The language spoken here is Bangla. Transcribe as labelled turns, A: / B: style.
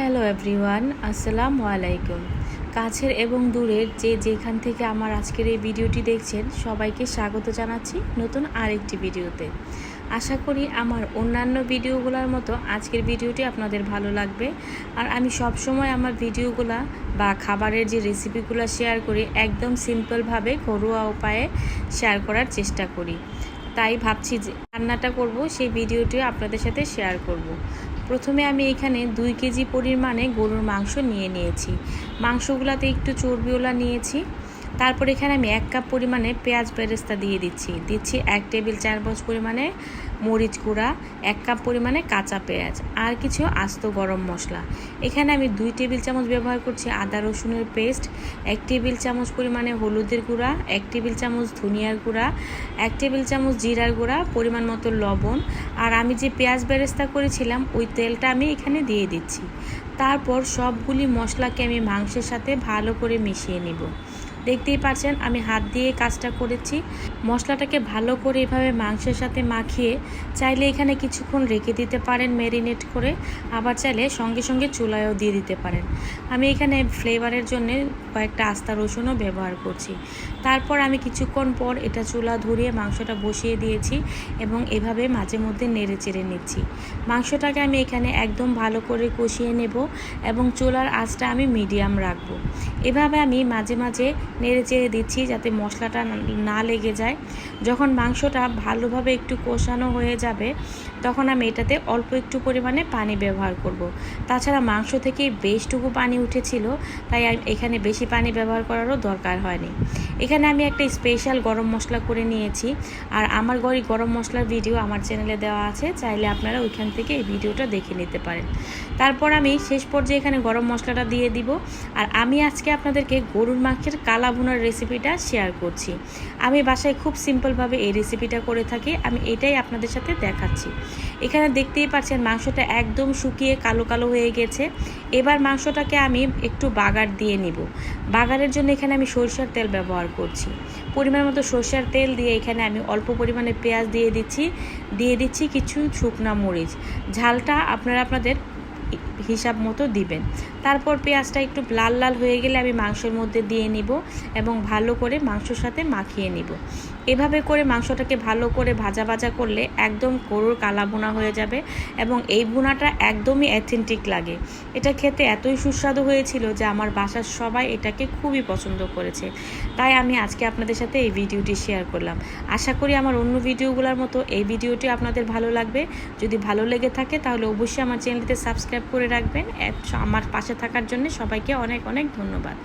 A: হ্যালো এভরিওয়ান আসসালামু আলাইকুম কাছের এবং দূরের যে যেখান থেকে আমার আজকের এই ভিডিওটি দেখছেন, সবাইকে স্বাগত জানাচ্ছি নতুন আরেকটি ভিডিওতে। আশা করি আমার অন্যান্য ভিডিওগুলোর মতো আজকের ভিডিওটি আপনাদের ভালো লাগবে। আর আমি সব সময় আমার ভিডিওগুলা বা খাবারের যে রেসিপিগুলো শেয়ার করি, একদম সিম্পলভাবে, ঘরোয়া উপায়ে শেয়ার করার চেষ্টা করি। তাই ভাবছি যে রান্নাটা করব, সেই ভিডিওটিও আপনাদের সাথে শেয়ার করব। প্রথমে আমি এখানে দুই কেজি পরিমাণে গরুর মাংস নিয়ে নিয়েছি। মাংসগুলাতে একটু চর্বিওলা নিয়েছি। তারপর এখানে আমি এক কাপ পরিমাণে পেঁয়াজ বেরেস্তা দিয়ে দিচ্ছি। দিচ্ছি এক টেবিল চামচ পরিমাণে মরিচ গুঁড়া, এক কাপ পরিমাণে কাঁচা পেঁয়াজ আর কিছু আস্ত গরম মশলা। এখানে আমি দুই টেবিল চামচ ব্যবহার করছি আদা রসুনের পেস্ট, এক টেবিল চামচ পরিমাণে হলুদের গুঁড়া, এক টেবিল চামচ ধনিয়ার গুঁড়া, এক টেবিল চামচ জিরার গুঁড়া, পরিমাণ মতো লবণ আর আমি যে পেঁয়াজ বেরেস্তা করেছিলাম, ওই তেলটা আমি এখানে দিয়ে দিচ্ছি। তারপর সবগুলি মশলাকে আমি মাংসের সাথে ভালো করে মিশিয়ে নেব। দেখতেই পাচ্ছেন আমি হাত দিয়ে কাজটা করেছি। মশলাটাকে ভালো করে এভাবে মাংসের সাথে মাখিয়ে চাইলে এখানে কিছুক্ষণ রেখে দিতে পারেন ম্যারিনেট করে। আবার চাইলে সঙ্গে সঙ্গে চুলায়ও দিয়ে দিতে পারেন। আমি এখানে ফ্লেভারের জন্য কয়েকটা আস্তা রসুনও ব্যবহার করছি। তারপর আমি কিছুক্ষণ পর এটা চুলা ধরিয়ে মাংসটা বসিয়ে দিয়েছি এবং এভাবে মাঝে মধ্যে নেড়ে চেড়ে নিচ্ছি। মাংসটাকে আমি এখানে একদম ভালো করে কষিয়ে নেব এবং চুলার আঁচটা আমি মিডিয়াম রাখব। এভাবে আমি মাঝে মাঝে নেড়ে চেড়ে দিচ্ছি যাতে মশলাটা না লেগে যায় যখন মাংসটা ভালোভাবে একটু কষানো হয়ে যাবে, তখন আমি এটাতে অল্প একটু পরিমাণে পানি ব্যবহার করব। তাছাড়া মাংস থেকে বেশটুকু পানি উঠেছিল, তাই এখানে বেশি পানি ব্যবহার করারও দরকার হয়নি এখানে আমি একটা স্পেশাল গরম মশলা করে নিয়েছি। আর আমার গড়ি গরম মশলার ভিডিও আমার চ্যানেলে দেওয়া আছে, চাইলে আপনারা ওইখান থেকে এই ভিডিওটা দেখে নিতে পারেন। তারপর আমি শেষ পর্যায়ে এখানে গরম মশলাটা দিয়ে দিব। আর আমি আজকে আপনাদেরকে গরুর মাংসের কালা ভুনার রেসিপিটা শেয়ার করছি। আমি বাসায় খুব সিম্পলভাবে এই রেসিপিটা করে থাকি, আমি এটাই আপনাদের সাথে দেখাচ্ছি। এখানে দেখতেই পাচ্ছেন মাংসটা একদম শুকিয়ে কালো কালো হয়ে গেছে। এবার মাংসটাকে আমি একটু বাগার দিয়ে নিব। বাগারের জন্য এখানে আমি সরিষার তেল ব্যবহার করছি। পরিমাণ মতো সরষের তেল দিয়ে এখানে আমি অল্প পরিমাণে পেঁয়াজ দিয়ে দিচ্ছি। দিয়ে দিচ্ছি কিছু শুকনা মরিচ। ঝালটা আপনারা আপনাদের হিসাব মতো দিবেন। তারপর পেঁয়াজটা একটু লাল লাল হয়ে গেলে আমি মাংসের মধ্যে দিয়ে নিব এবং ভালো করে মাংসর সাথে মাখিয়ে নিব। এভাবে করে মাংসটাকে ভালো করে ভাজা ভাজা করলে একদম গরুর কালা বোনা হয়ে যাবে এবং এই বোনাটা একদমই অ্যাথেন্টিক লাগে। এটা খেতে এতই সুস্বাদু হয়েছিল যে আমার বাসার সবাই এটাকে খুবই পছন্দ করেছে। তাই আমি আজকে আপনাদের সাথে এই ভিডিওটি শেয়ার করলাম। আশা করি আমার অন্য ভিডিওগুলোর মতো এই ভিডিওটি আপনাদের ভালো লাগবে। যদি ভালো লেগে থাকে তাহলে অবশ্যই আমার চ্যানেলটিতে সাবস্ক্রাইব করে রাখবেন। আমার পাশে থাকার জন্য সবাইকে অনেক অনেক ধন্যবাদ।